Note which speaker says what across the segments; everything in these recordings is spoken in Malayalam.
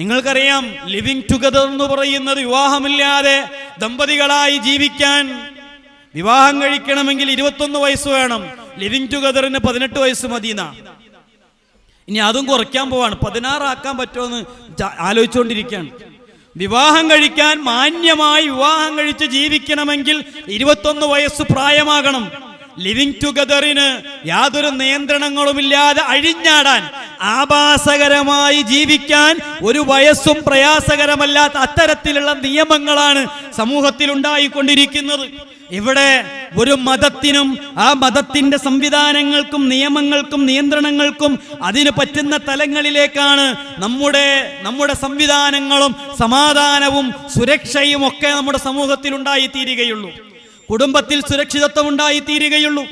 Speaker 1: നിങ്ങൾക്കറിയാം ലിവിങ് ടുഗദർ എന്ന് പറയുന്നത് വിവാഹമില്ലാതെ ദമ്പതികളായി ജീവിക്കാൻ വിവാഹം കഴിക്കണമെങ്കിൽ ഇരുപത്തൊന്ന് വയസ്സ് വേണം. ലിവിങ് ടുഗദറിന് പതിനെട്ട് വയസ്സ് മതിയെന്നാ. ഇനി അതും കുറയ്ക്കാൻ പോവാണ്. പതിനാറാക്കാൻ പറ്റുമെന്ന് ആലോചിച്ചുകൊണ്ടിരിക്കുകയാണ്. വിവാഹം കഴിക്കാൻ മാന്യമായി വിവാഹം കഴിച്ച് ജീവിക്കണമെങ്കിൽ ഇരുപത്തൊന്ന് വയസ്സ് പ്രായമാകണം. ലിവിങ് ടുഗദറിന് യാതൊരു നിയന്ത്രണങ്ങളുമില്ലാതെ അഴിഞ്ഞാടാൻ ആഭാസകരമായി ജീവിക്കാൻ ഒരു വയസ്സും പ്രയാസകരമല്ലാത്ത അത്തരത്തിലുള്ള നിയമങ്ങളാണ് സമൂഹത്തിൽ ഉണ്ടായിക്കൊണ്ടിരിക്കുന്നത് ഇവിടെ ഒരു മതത്തിനും ആ മതത്തിന്റെ സംവിധാനങ്ങൾക്കും നിയമങ്ങൾക്കും നിയന്ത്രണങ്ങൾക്കും അതിന് പറ്റുന്ന തലങ്ങളിലേക്കാണ് നമ്മുടെ നമ്മുടെ സംവിധാനങ്ങളും സമാധാനവും സുരക്ഷയും ഒക്കെ നമ്മുടെ സമൂഹത്തിൽ ഉണ്ടായിത്തീരുകയുള്ളൂ കുടുംബത്തിൽ സുരക്ഷിതത്വം ഉണ്ടായിത്തീരുകയുള്ളൂ.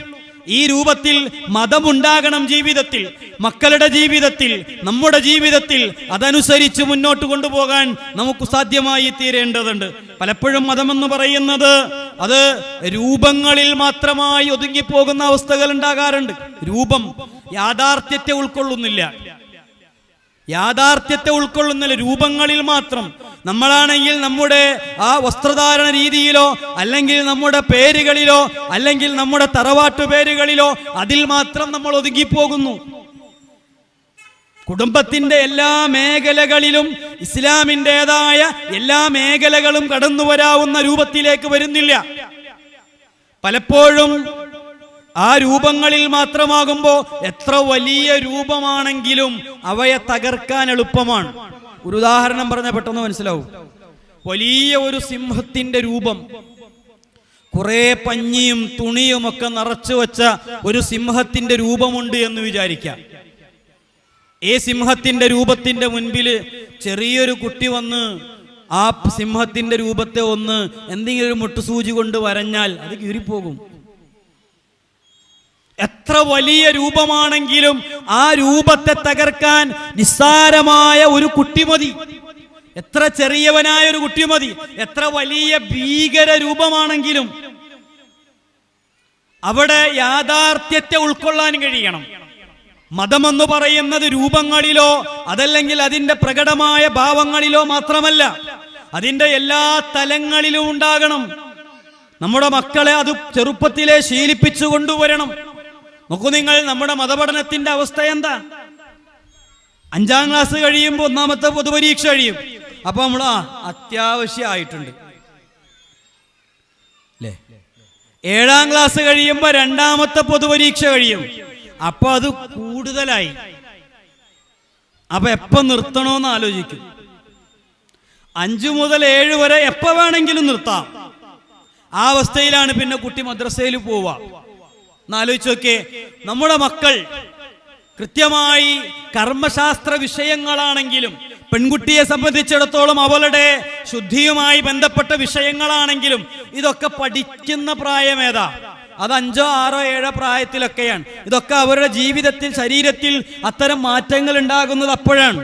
Speaker 1: ഈ രൂപത്തിൽ മതമുണ്ടാകണം ജീവിതത്തിൽ മക്കളുടെ ജീവിതത്തിൽ നമ്മുടെ ജീവിതത്തിൽ അതനുസരിച്ച് മുന്നോട്ട് കൊണ്ടുപോകാൻ നമുക്ക് സാധ്യമായി തീരേണ്ടതുണ്ട്. പലപ്പോഴും മതമെന്ന് പറയുന്നത് അത് രൂപങ്ങളിൽ മാത്രമായി ഒതുങ്ങിപ്പോകുന്ന അവസ്ഥകൾ ഉണ്ടാകാറുണ്ട്. രൂപം യാഥാർത്ഥ്യത്തെ ഉൾക്കൊള്ളുന്നില്ല. യാഥാർത്ഥ്യത്തെ ഉൾക്കൊള്ളുന്ന രൂപങ്ങളിൽ മാത്രം നമ്മളാണെങ്കിൽ നമ്മുടെ ആ വസ്ത്രധാരണ രീതിയിലോ അല്ലെങ്കിൽ നമ്മുടെ പേരുകളിലോ അല്ലെങ്കിൽ നമ്മുടെ തറവാട്ടു പേരുകളിലോ അതിൽ മാത്രം നമ്മൾ ഒതുങ്ങിപ്പോകുന്നു. കുടുംബത്തിന്റെ എല്ലാ മേഖലകളിലും ഇസ്ലാമിന്റെതായ എല്ലാ മേഖലകളും കടന്നു വരാവുന്ന രൂപത്തിലേക്ക് വരുന്നില്ല. പലപ്പോഴും ആ രൂപങ്ങളിൽ മാത്രമാകുമ്പോൾ എത്ര വലിയ രൂപമാണെങ്കിലും അവയെ തകർക്കാൻ എളുപ്പമാണ്. ഒരു ഉദാഹരണം പറഞ്ഞാൽ പെട്ടെന്ന് മനസ്സിലാവും. വലിയ ഒരു സിംഹത്തിന്റെ രൂപം. കുറെ പഞ്ഞിയും തുണിയും ഒക്കെ നിറച്ചു വെച്ച ഒരു സിംഹത്തിന്റെ രൂപമുണ്ട് എന്ന് വിചാരിക്കാം. ഈ സിംഹത്തിന്റെ രൂപത്തിന്റെ മുൻപിൽ ചെറിയൊരു കുട്ടി വന്ന് ആ സിംഹത്തിന്റെ രൂപത്തെ ഒന്ന് എന്തെങ്കിലും ഒരു മുട്ടുസൂചി കൊണ്ട് വരഞ്ഞാൽ അത് കീറിപ്പോകും. എത്ര വലിയ രൂപമാണെങ്കിലും ആ രൂപത്തെ തകർക്കാൻ നിസ്സാരമായ ഒരു കുട്ടി മതി. എത്ര ചെറിയവനായ ഒരു കുട്ടി മതി. എത്ര വലിയ ഭീകര രൂപമാണെങ്കിലും അവിടെ യാഥാർത്ഥ്യത്തെ ഉൾക്കൊള്ളാൻ കഴിയണം. മതമെന്ന് പറയുന്നത് രൂപങ്ങളിലോ അതല്ലെങ്കിൽ അതിന്റെ പ്രകടമായ ഭാവങ്ങളിലോ മാത്രമല്ല. അതിന്റെ എല്ലാ തലങ്ങളിലും ഉണ്ടാകണം. നമ്മുടെ മക്കളെ അത് ചെറുപ്പത്തിലെ ശീലിപ്പിച്ചു കൊണ്ടുവരണം നോക്കൂ നിങ്ങൾ നമ്മുടെ മതപഠനത്തിന്റെ അവസ്ഥ എന്താ? അഞ്ചാം ക്ലാസ് കഴിയുമ്പോൾ ഒന്നാമത്തെ പൊതുപരീക്ഷ കഴിയും. അപ്പൊ നമ്മൾ അത്യാവശ്യമായിട്ടുണ്ട് അല്ലേ ഏഴാം ക്ലാസ് കഴിയുമ്പോൾ രണ്ടാമത്തെ പൊതുപരീക്ഷ കഴിയും. അപ്പൊ അത് കൂടുതലായി. അപ്പൊ എപ്പം നിർത്തണോന്ന് ആലോചിക്കും. അഞ്ചു മുതൽ ഏഴ് വരെ എപ്പോ വേണമെങ്കിലും നിർത്താം. ആ അവസ്ഥയിലാണ് പിന്നെ കുട്ടി മദ്രസയിൽ പോവുക എന്നാലോചിച്ച് നോക്കേ നമ്മുടെ മക്കൾ കൃത്യമായി കർമ്മശാസ്ത്ര വിഷയങ്ങളാണെങ്കിലും പെൺകുട്ടിയെ സംബന്ധിച്ചിടത്തോളം അവളുടെ ശുദ്ധിയുമായി ബന്ധപ്പെട്ട വിഷയങ്ങളാണെങ്കിലും ഇതൊക്കെ പഠിക്കുന്ന പ്രായമേതാ അത് അഞ്ചോ ആറോ ഏഴോ പ്രായത്തിലൊക്കെയാണ്. ഇതൊക്കെ അവരുടെ ജീവിതത്തിൽ ശരീരത്തിൽ അത്തരം മാറ്റങ്ങൾ ഉണ്ടാകുന്നത് അപ്പോഴാണ്.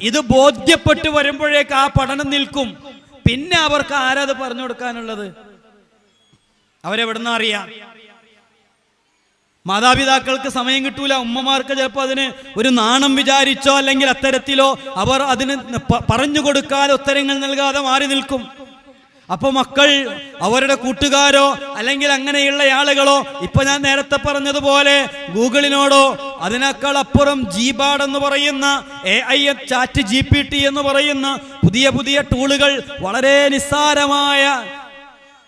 Speaker 1: ഇത് ബോധ്യപ്പെട്ട് വരുമ്പോഴേക്ക് ആ പഠനം നിൽക്കും. പിന്നെ അവർക്ക് ആരത് പറഞ്ഞു കൊടുക്കാനുള്ളത്? അവരെവിടുന്ന അറിയാം? മാതാപിതാക്കൾക്ക് സമയം കിട്ടൂല. ഉമ്മമാർക്ക് ചിലപ്പോൾ അതിന് ഒരു നാണം വിചാരിച്ചോ അല്ലെങ്കിൽ അത്തരത്തിലോ അവർ അതിന് പറഞ്ഞു കൊടുക്കാതെ ഉത്തരങ്ങൾ നൽകാതെ മാറി നിൽക്കും. അപ്പോൾ മക്കൾ അവരുടെ കൂട്ടുകാരോ അല്ലെങ്കിൽ അങ്ങനെയുള്ള ആളുകളോ ഇപ്പൊ ഞാൻ നേരത്തെ പറഞ്ഞതുപോലെ ഗൂഗിളിനോടോ അതിനേക്കാൾ അപ്പുറം ജീബാഡ് എന്ന് പറയുന്ന A I chat G P T എന്ന് പറയുന്ന പുതിയ പുതിയ ടൂളുകൾ വളരെ നിസ്സാരമായ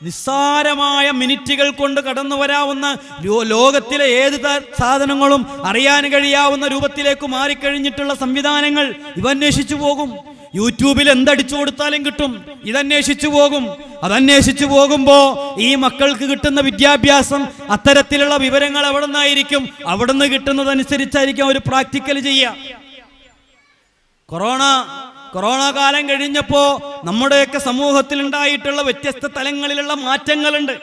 Speaker 1: നിസ്സാരമായ മിനിറ്റുകൾ കൊണ്ട് കടന്നു വരാവുന്ന ലോകത്തിലെ ഏത് സാധനങ്ങളും അറിയാൻ കഴിയാവുന്ന രൂപത്തിലേക്ക് മാറിക്കഴിഞ്ഞിട്ടുള്ള സംവിധാനങ്ങൾ ഇവ അന്വേഷിച്ചു പോകും. യൂട്യൂബിൽ എന്തടിച്ചു കൊടുത്താലും കിട്ടും. ഇതന്വേഷിച്ചു പോകും. അതന്വേഷിച്ചു പോകുമ്പോ ഈ മക്കൾക്ക് കിട്ടുന്ന വിദ്യാഭ്യാസം അത്തരത്തിലുള്ള വിവരങ്ങൾ അവിടെ നിന്നായിരിക്കും അവിടെ നിന്ന് കിട്ടുന്നതനുസരിച്ചായിരിക്കും അവർ പ്രാക്ടിക്കൽ ചെയ്യുക. കൊറോണ കൊറോണ കാലം കഴിഞ്ഞപ്പോ നമ്മുടെയൊക്കെ സമൂഹത്തിൽ ഉണ്ടായിട്ടുള്ള വ്യത്യസ്ത തലങ്ങളിലുള്ള മാറ്റങ്ങളുണ്ട്.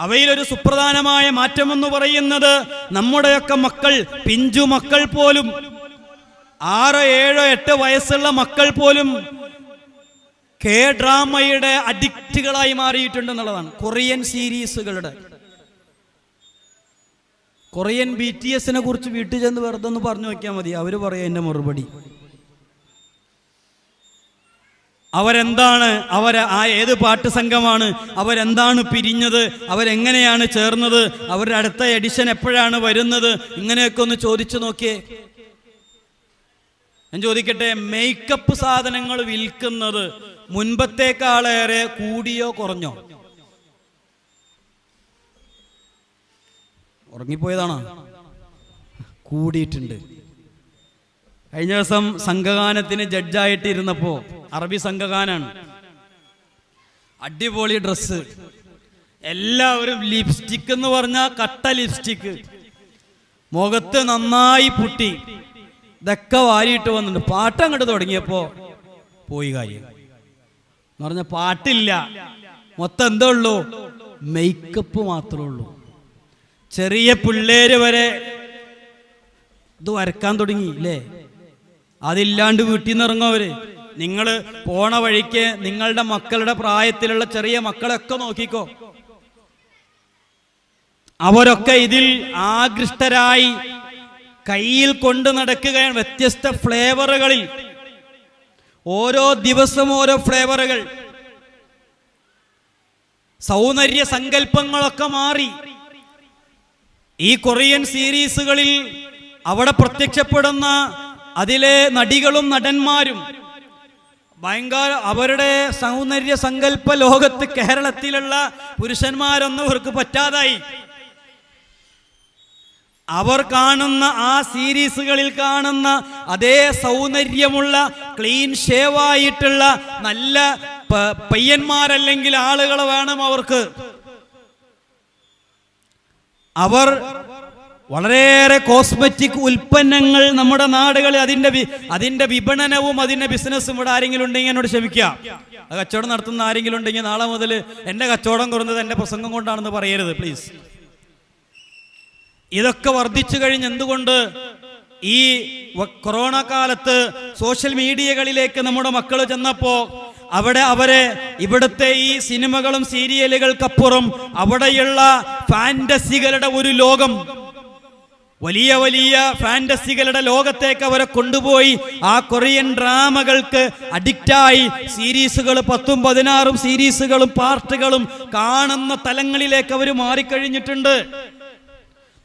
Speaker 1: അവയിലൊരു സുപ്രധാനമായ മാറ്റമെന്ന് പറയുന്നത് നമ്മുടെയൊക്കെ മക്കൾ പിഞ്ചു മക്കൾ പോലും ആറോ ഏഴോ എട്ട് വയസ്സുള്ള മക്കൾ പോലും കെ ഡ്രാമയുടെ അഡിക്റ്റുകളായി മാറിയിട്ടുണ്ട് എന്നുള്ളതാണ് കൊറിയൻ സീരീസുകളുടെ. കൊറിയൻ ബി ടി എസിനെ കുറിച്ച് വീട്ടിൽ ചെന്ന് വെറുതെ ഒന്ന് പറഞ്ഞു നോക്കിയാൽ മതി. അവർ പറയാ എന്റെ മറുപടി. അവരെന്താണ് അവർ ആ ഏത് പാട്ട് സംഘമാണ് അവരെന്താണ് പിരിഞ്ഞത് അവരെങ്ങനെയാണ് ചേർന്നത് അവരുടെ അടുത്ത എഡിഷൻ എപ്പോഴാണ് വരുന്നത് ഇങ്ങനെയൊക്കെ ഒന്ന് ചോദിച്ചു നോക്കിയേ. ഞാൻ ചോദിക്കട്ടെ മേക്കപ്പ് സാധനങ്ങൾ വിൽക്കുന്നത് മുൻപത്തേക്കാളേറെ കൂടിയോ കുറഞ്ഞോ? ഉറങ്ങിപ്പോയതാണോ? കൂടിയിട്ടുണ്ട്. കഴിഞ്ഞ ദിവസം സംഘഗാനത്തിന് ജഡ്ജായിട്ടിരുന്നപ്പോ ഇരുന്നപ്പോ അറബി സംഘഗാനാണ്. അടിപൊളി ഡ്രസ്സ്. എല്ലാവരും ലിപ്സ്റ്റിക് എന്ന് പറഞ്ഞാൽ കട്ട ലിപ്സ്റ്റിക് മുഖത്ത് നന്നായി പുട്ടി. ഇതൊക്കെ വാരിയിട്ട് വന്നിട്ടുണ്ട്. പാട്ട് അങ്ങോട്ട് തുടങ്ങിയപ്പോ പോയി കാര്യം. എന്ന് പറഞ്ഞ പാട്ടില്ല. മൊത്തം എന്തേ ഉള്ളൂ? മേക്കപ്പ് മാത്രമേ ഉള്ളൂ. ചെറിയ പിള്ളേര് വരെ ഇത് വരക്കാൻ തുടങ്ങി അല്ലേ അതില്ലാണ്ട് വീട്ടിൽ നിന്ന് ഇറങ്ങും നിങ്ങൾ പോണ വഴിക്ക് നിങ്ങളുടെ മക്കളുടെ പ്രായത്തിലുള്ള ചെറിയ മക്കളൊക്കെ നോക്കിക്കോ. അവരൊക്കെ ഇതിൽ ആകൃഷ്ടരായി കയ്യിൽ കൊണ്ട് നടക്കുകയാണ് വ്യത്യസ്ത ഫ്ലേവറുകളിൽ. ഓരോ ദിവസം ഓരോ ഫ്ലേവറുകൾ. സൗന്ദര്യ സങ്കല്പങ്ങളൊക്കെ മാറി. ഈ കൊറിയൻ സീരീസുകളിൽ അവിടെ പ്രത്യക്ഷപ്പെടുന്ന അതിലെ നടികളും നടന്മാരും ഭയങ്കര അവരുടെ സൗന്ദര്യ സങ്കല്പ ലോകത്ത് കേരളത്തിലുള്ള പുരുഷന്മാരൊന്നും അവർക്ക് പറ്റാതായി. അവർ കാണുന്ന ആ സീരീസുകളിൽ കാണുന്ന അതേ സൗന്ദര്യമുള്ള ക്ലീൻ ഷേവായിട്ടുള്ള നല്ല പയ്യന്മാരല്ലെങ്കിൽ ആളുകൾ വേണം അവർക്ക്. അവർ വളരെയേറെ കോസ്മെറ്റിക് ഉൽപ്പന്നങ്ങൾ നമ്മുടെ നാടുകളിൽ അതിന്റെ അതിന്റെ വിപണനവും അതിന്റെ ബിസിനസ്സും ഇവിടെ ആരെങ്കിലും ഉണ്ടെങ്കിൽ എന്നോട് ക്ഷമിക്കാം അത് കച്ചവടം നടത്തുന്ന ആരെങ്കിലും ഉണ്ടെങ്കിൽ നാളെ മുതൽ എന്റെ കച്ചവടം കുറഞ്ഞത് എന്റെ പ്രസംഗം കൊണ്ടാണെന്ന് പറയരുത് പ്ലീസ് ഇതൊക്കെ വർദ്ധിച്ചു കഴിഞ്ഞ് എന്തുകൊണ്ട് ഈ കൊറോണ കാലത്ത് സോഷ്യൽ മീഡിയകളിലേക്ക് നമ്മുടെ മക്കൾ ചെന്നപ്പോ അവിടെ അവരെ ഇവിടുത്തെ ഈ സിനിമകളും സീരിയലുകൾക്കപ്പുറം അവിടെയുള്ള ഫാന്റസികളുടെ ഒരു ലോകം വലിയ വലിയ ഫാന്റസികളുടെ ലോകത്തേക്ക് അവരെ കൊണ്ടുപോയി. ആ കൊറിയൻ ഡ്രാമകൾക്ക് അഡിക്റ്റായി. സീരീസുകൾ പത്തും പതിനാറും സീരീസുകളും പാർട്ടുകളും കാണുന്ന തലങ്ങളിലേക്ക് അവർ മാറിക്കഴിഞ്ഞിട്ടുണ്ട്.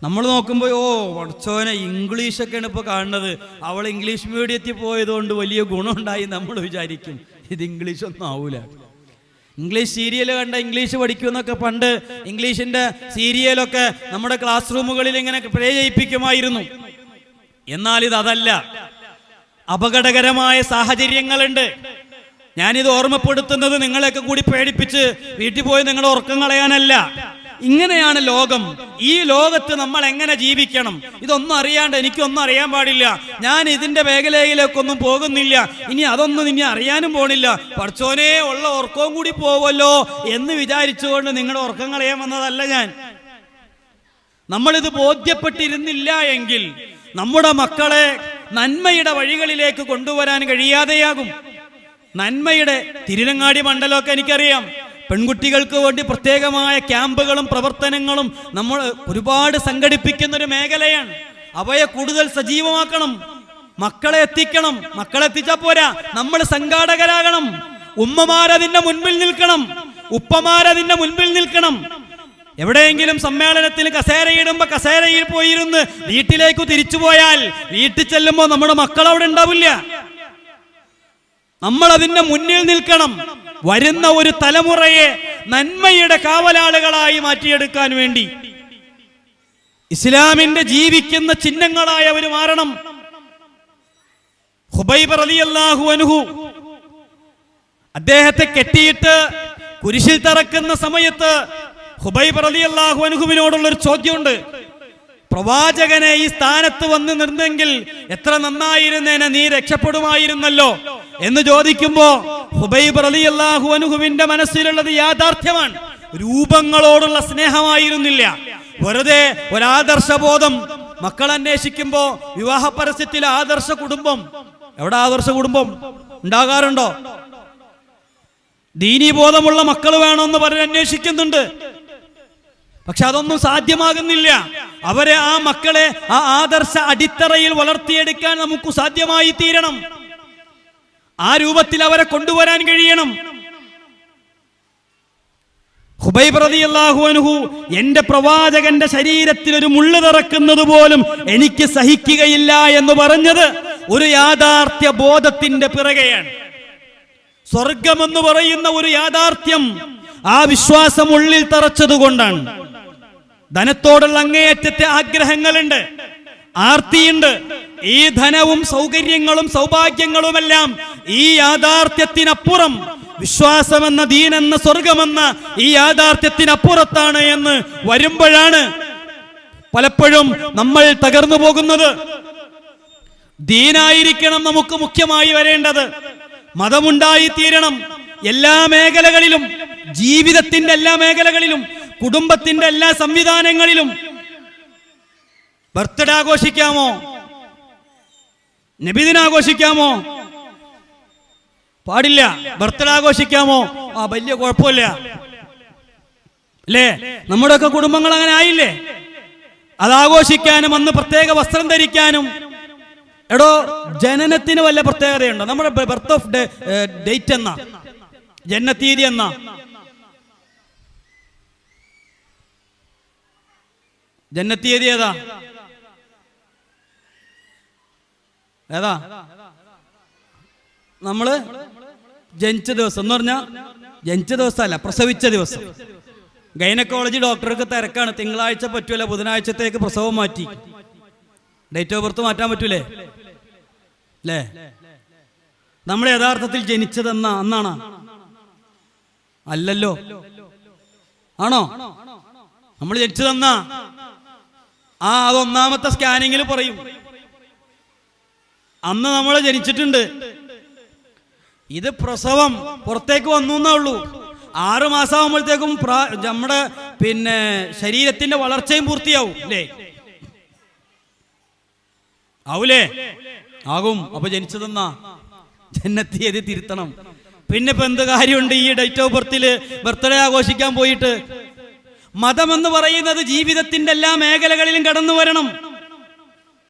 Speaker 1: നമ്മൾ നോക്കുമ്പോൾ ഓ വടച്ചോനെ ഇംഗ്ലീഷൊക്കെയാണ് ഇപ്പോൾ കാണുന്നത്. അവൾ ഇംഗ്ലീഷ് മീഡിയത്തിൽ പോയതുകൊണ്ട് വലിയ ഗുണമുണ്ടായി നമ്മൾ വിചാരിക്കും. ഇത് ഇംഗ്ലീഷ് ഒന്നും ആവൂല. ഇംഗ്ലീഷ് സീരിയൽ കണ്ട ഇംഗ്ലീഷ് പഠിക്കുമെന്നൊക്കെ പണ്ട് ഇംഗ്ലീഷിന്റെ സീരിയലൊക്കെ നമ്മുടെ ക്ലാസ് റൂമുകളിൽ ഇങ്ങനെ പ്രേ ചെയ്യിപ്പിക്കുമായിരുന്നു. എന്നാൽ ഇത് അതല്ല. അപകടകരമായ സാഹചര്യങ്ങളുണ്ട്. ഞാനിത് ഓർമ്മപ്പെടുത്തുന്നത് നിങ്ങളെയൊക്കെ കൂടി പേടിപ്പിച്ച് വീട്ടിൽ പോയി നിങ്ങളെ ഉറക്കം കളയാനല്ല. ഇങ്ങനെയാണ് ലോകം. ഈ ലോകത്ത് നമ്മൾ എങ്ങനെ ജീവിക്കണം? ഇതൊന്നും അറിയാണ്ട് എനിക്കൊന്നും അറിയാൻ പാടില്ല. ഞാൻ ഇതിന്റെ മേഖലയിലേക്കൊന്നും പോകുന്നില്ല. ഇനി അതൊന്നും ഇനി അറിയാനും പോണില്ല. പഠിച്ചോനെ ഉള്ള ഉറക്കവും കൂടി പോവല്ലോ എന്ന് വിചാരിച്ചുകൊണ്ട് നിങ്ങളുടെ ഉറക്കം കളയാൻ വന്നതല്ല ഞാൻ. നമ്മളിത് ബോധ്യപ്പെട്ടിരുന്നില്ല എങ്കിൽ നമ്മുടെ മക്കളെ നന്മയുടെ വഴികളിലേക്ക് കൊണ്ടുവരാൻ കഴിയാതെയാകും. നന്മയുടെ തിരുനങ്ങാടി മണ്ഡലമൊക്കെ എനിക്കറിയാം. പെൺകുട്ടികൾക്ക് വേണ്ടി പ്രത്യേകമായ ക്യാമ്പുകളും പ്രവർത്തനങ്ങളും നമ്മൾ ഒരുപാട് സംഘടിപ്പിക്കുന്ന ഒരു മേഖലയാണ്. അവയെ കൂടുതൽ സജീവമാക്കണം. മക്കളെ എത്തിക്കണം. മക്കളെ എത്തിച്ചാ പോരാ. നമ്മൾ സംഘാടകരാകണം. ഉമ്മമാരതിന്റെ മുൻപിൽ നിൽക്കണം. ഉപ്പമാരതിന്റെ മുൻപിൽ നിൽക്കണം. എവിടെയെങ്കിലും സമ്മേളനത്തിന് കസേരയിടുമ്പോ കസേരയിൽ പോയിരുന്ന് വീട്ടിലേക്ക് തിരിച്ചു പോയാൽ വീട്ടിൽ ചെല്ലുമ്പോൾ നമ്മുടെ മക്കൾ അവിടെ ഉണ്ടാവില്ല. നമ്മൾ അതിന്റെ മുന്നിൽ നിൽക്കണം. വരുന്ന ഒരു തലമുറയെ നന്മയുടെ കാവലാളുകളായി മാറ്റിയെടുക്കാൻ വേണ്ടി ഇസ്ലാമിന്റെ ജീവിക്കുന്ന ചിഹ്നങ്ങളായ അവർ മാറണം ഹുബൈബ് അള്ളാഹു അനുഹു അദ്ദേഹത്തെ കെട്ടിയിട്ട് കുരിശിൽ തറക്കുന്ന സമയത്ത് ഹുബൈബ് റളിയല്ലാഹു അൻഹുവിനോടുള്ള ഒരു ചോദ്യമുണ്ട്. പ്രവാചകനെ ഈ സ്ഥാനത്ത് വന്ന് നിന്നെങ്കിൽ എത്ര നന്നായിരുന്നേനെ നീ രക്ഷപ്പെടുമായിരുന്നല്ലോ? എന്ന് ചോദിക്കുമ്പോ ഹുബൈബ് അള്ളാഹു അനുഹുവിന്റെ മനസ്സിലുള്ളത് യാഥാർത്ഥ്യമാണ്. രൂപങ്ങളോടുള്ള സ്നേഹമായിരുന്നില്ല. വെറുതെ ഒരാദർശബോധം മക്കൾ അന്വേഷിക്കുമ്പോ വിവാഹ പരസ്യത്തിൽ ആദർശ കുടുംബം. എവിടെ ആദർശ കുടുംബം? ഉണ്ടാകാറുണ്ടോ? ദീനീബോധമുള്ള മക്കൾ വേണമെന്ന് പറഞ്ഞ് അന്വേഷിക്കുന്നുണ്ട്. പക്ഷെ അതൊന്നും സാധ്യമാകുന്നില്ല. അവരെ ആ മക്കളെ ആ ആദർശ അടിത്തറയിൽ വളർത്തിയെടുക്കാൻ നമുക്ക് സാധ്യമായി തീരണം ആ രൂപത്തിൽ അവരെ കൊണ്ടുവരാൻ കഴിയണം. ഹുബൈബ് റളിയല്ലാഹു അൻഹു എന്റെ പ്രവാചകന്റെ ശരീരത്തിൽ ഒരു മുള്ളു തറക്കുന്നത് പോലും എനിക്ക് സഹിക്കുകയില്ല എന്ന് പറഞ്ഞത് ഒരു യാഥാർത്ഥ്യ ബോധത്തിന്റെ പിറകെയാണ്. സ്വർഗമെന്ന് പറയുന്ന ഒരു യാഥാർത്ഥ്യം ആ വിശ്വാസം ഉള്ളിൽ തറച്ചതുകൊണ്ടാണ് ധനത്തോടുള്ള അങ്ങേയറ്റത്തെ ആഗ്രഹങ്ങളുണ്ട് ആർത്തിയുണ്ട്. ഈ ധനവും സൗകര്യങ്ങളും സൗഭാഗ്യങ്ങളുമെല്ലാം ഈ യാഥാർത്ഥ്യത്തിനപ്പുറം വിശ്വാസമെന്ന ദീനെന്ന സ്വർഗമെന്ന ഈ യാഥാർത്ഥ്യത്തിനപ്പുറത്താണ് എന്ന് വരുമ്പോഴാണ് പലപ്പോഴും നമ്മൾ തകർന്നു പോകുന്നത്. ദീനായിരിക്കണം നമുക്ക് മുഖ്യമായി വരേണ്ടത്. മതമുണ്ടായി തീരണം എല്ലാ മേഖലകളിലും ജീവിതത്തിന്റെ എല്ലാ മേഖലകളിലും കുടുംബത്തിന്റെ എല്ലാ സംവിധാനങ്ങളിലും. ബർത്ത്ഡേ ആഘോഷിക്കാമോ? നബിദിന ആഘോഷിക്കാമോ പാടില്ല. ബർത്ത്ഡേ ആഘോഷിക്കാമോ? ആ വലിയ കുഴപ്പമില്ല. അല്ലേ? നമ്മുടെയൊക്കെ കുടുംബങ്ങൾ അങ്ങനെ ആയില്ലേ? അത് ആഘോഷിക്കാനും അന്ന് പ്രത്യേക വസ്ത്രം ധരിക്കാനും. എടോ ജനനത്തിന് വല്ല പ്രത്യേകതയുണ്ടോ? നമ്മുടെ ബർത്ത് ഓഫ് ഡേറ്റ് എന്നാ? ജനനത്തീയതി എന്നാ? ജനനത്തീയതി ഏതാ? ഏതാ? നമ്മൾ ജനിച്ച ദിവസം എന്ന് പറഞ്ഞാ ജനിച്ച ദിവസമല്ല പ്രസവിച്ച ദിവസം. ഗൈനക്കോളജി ഡോക്ടർക്ക് തിരക്കാണ്. തിങ്കളാഴ്ച പറ്റൂല ബുധനാഴ്ചത്തേക്ക് പ്രസവം മാറ്റി. ഡേറ്റ് ഓഫ് ബർത്ത് മാറ്റാൻ പറ്റൂലേ? അല്ലേ നമ്മൾ യഥാർത്ഥത്തിൽ ജനിച്ചതെന്ന അന്നാണ്. അല്ലല്ലോ. ആണോ? നമ്മൾ ജനിച്ചതെന്ന ആ അത് ഒന്നാമത്തെ സ്കാനിങ്ങിൽ പറയും. അന്ന് നമ്മൾ ജനിച്ചിട്ടുണ്ട്. ഇത് പ്രസവം പുറത്തേക്ക് വന്നു എന്നേ ഉള്ളൂ. ആറു മാസമാകുമ്പോഴത്തേക്കും നമ്മുടെ പിന്നെ ശരീരത്തിന്റെ വളർച്ചയും പൂർത്തിയാവും അല്ലേ? ആവൂലേ? ആകും. അപ്പൊ ജനിച്ചതെന്നാ? ജന്നത്തീയതി തിരുത്തണം. പിന്നെ ഇപ്പൊ എന്ത് കാര്യമുണ്ട് ഈ ഡേറ്റ് ഓഫ് ബർത്തിൽ ബർത്ത്ഡേ ആഘോഷിക്കാൻ പോയിട്ട്. മതം എന്ന് പറയുന്നത് ജീവിതത്തിന്റെ എല്ലാ മേഖലകളിലും കടന്നു വരണം